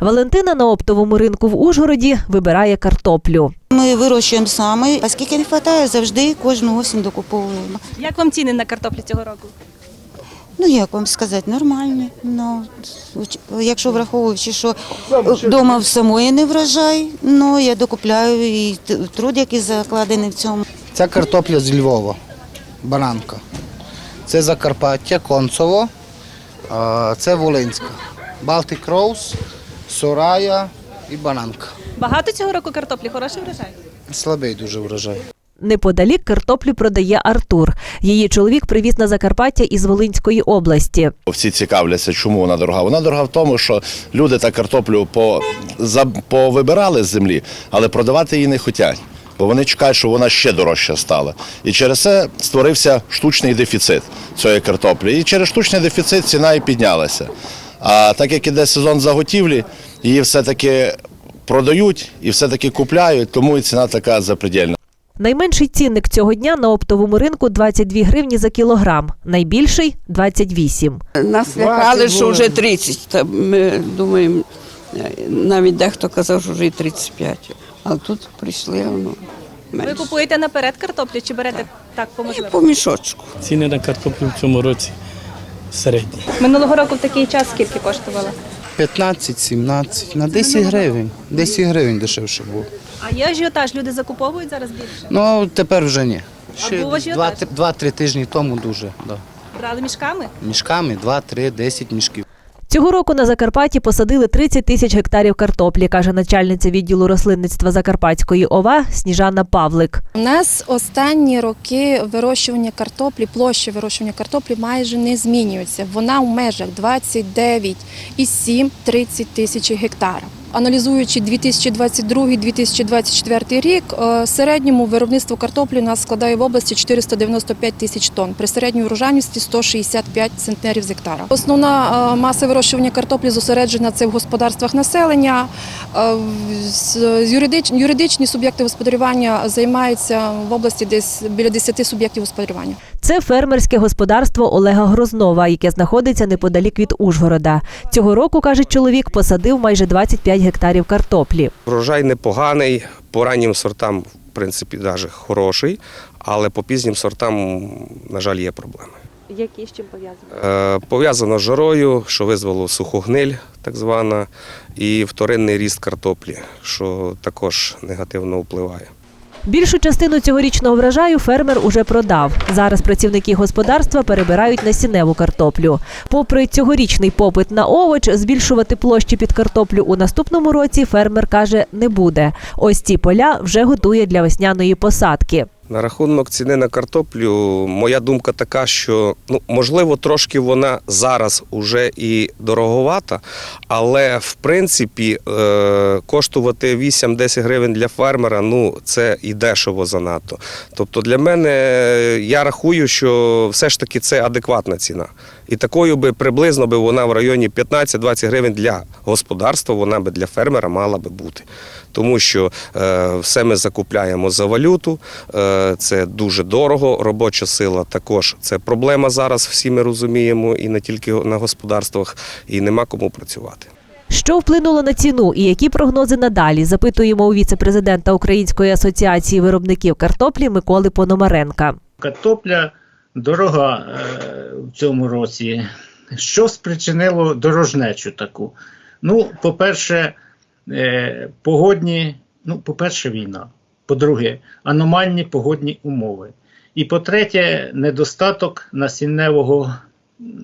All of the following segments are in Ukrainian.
Валентина на оптовому ринку в Ужгороді вибирає картоплю. Ми вирощуємо саме, а скільки не вистачає, завжди кожну осінь докуповуємо. Як вам ціни на картоплю цього року? Ну як вам сказати, нормальні. Ну, якщо враховуючи, що вдома в самої не врожай, ну я докупляю і труд, який закладений в цьому. Ця картопля з Львова, бананка. Це Закарпаття, Концово, це Волинська. Балтик Роуз, Сорая і бананка. Багато цього року картоплі, хороший врожай. Слабий дуже врожай. Неподалік картоплю продає Артур. Її чоловік привіз на Закарпаття із Волинської області. Всі цікавляться, чому вона дорога. Вона дорога в тому, що люди та картоплю по, за, повибирали з землі, але продавати її не хочуть. Бо вони чекають, що вона ще дорожча стала. І через це створився штучний дефіцит цієї картоплі. І через штучний дефіцит ціна і піднялася. А так як іде сезон заготівлі, її все-таки продають і все-таки купляють, тому і ціна така запредельна. Найменший цінник цього дня на оптовому ринку 22 гривні за кілограм, найбільший 28. Нас лякали, що вже 30. Та ми думаємо, навіть дехто казав, що вже і 35. Але тут прийшли воно Ви купуєте наперед картоплю чи берете так по можливості? По мішочку. Ціни на картоплю в цьому році середні. Минулого року в такий час скільки коштувало? 15-17, на 10 гривень. 10 гривень дешевше було. А є ажіотаж, люди закуповують зараз більше. Ну, тепер вже ні. Ще був ажіотаж? 2-3 тижні тому дуже. Да. Брали мішками? Мішками 2-3, 10 мішків. Цього року на Закарпатті посадили 30 тисяч гектарів картоплі, каже начальниця відділу рослинництва Закарпатської ОВА Сніжана Павлик. У нас останні роки вирощування картоплі, площа вирощування картоплі майже не змінюється. Вона в межах 29,7-30 тисяч гектарів. Аналізуючи 2022-2024 рік, е, в середньому виробництво картоплі у нас складає в області 495 тисяч тонн, при середній врожайності 165 центнерів з гектара. Основна е, маса вирощування картоплі зосереджена це в господарствах населення. Е, Юридичні суб'єкти господарювання займаються в області десь біля 10 суб'єктів господарювання. Це фермерське господарство Олега Грознова, яке знаходиться неподалік від Ужгорода. Цього року, каже чоловік, посадив майже 25 гектарів картоплі. Врожай непоганий, по раннім сортам, в принципі, навіть хороший, але по пізнім сортам, на жаль, є проблеми. Які з чим пов'язані? Е, Пов'язано з жарою, що визвало сухогниль, так звана, і вторинний ріст картоплі, що також негативно впливає. Більшу частину цьогорічного врожаю фермер уже продав. Зараз працівники господарства перебирають насінневу картоплю. Попри цьогорічний попит на овоч, збільшувати площі під картоплю у наступному році фермер каже не буде. Ось ці поля вже готує для весняної посадки. На рахунок ціни на картоплю, моя думка така, що ну можливо трошки вона зараз уже і дороговата, але в принципі е, коштувати 8-10 гривень для фермера ну це і дешево занадто. Тобто для мене я рахую, що все ж таки це адекватна ціна. І такою би приблизно би вона в районі 15-20 гривень для господарства, вона би для фермера мала би бути. Тому що е, все ми закупляємо за валюту, е, це дуже дорого. Робоча сила також це проблема зараз, всі ми розуміємо, і не тільки на господарствах, і нема кому працювати. Що вплинуло на ціну і які прогнози надалі? Запитуємо у віце-президента Української асоціації виробників картоплі Миколи Пономаренка. Картопля дорога е, в цьому році. Що спричинило дорожнечу таку? Ну, по-перше, е, погодні, ну, по-перше, війна. По-друге, аномальні погодні умови. І по-третє, недостаток насінневого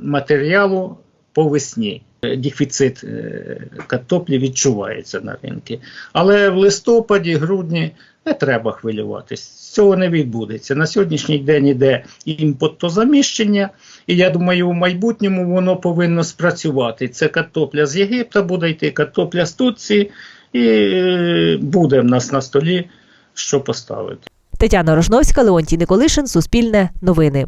матеріалу по весні. Дефіцит е, картоплі відчувається на ринку. Але в листопаді, грудні не треба хвилюватись. Цього не відбудеться. На сьогоднішній день іде імпортозаміщення, і я думаю, в майбутньому воно повинно спрацювати. Це картопля з Єгипта буде йти, картопля з Турції, і е, буде в нас на столі що поставити. Тетяна Рожновська, Леонтій Николишин, Суспільне новини.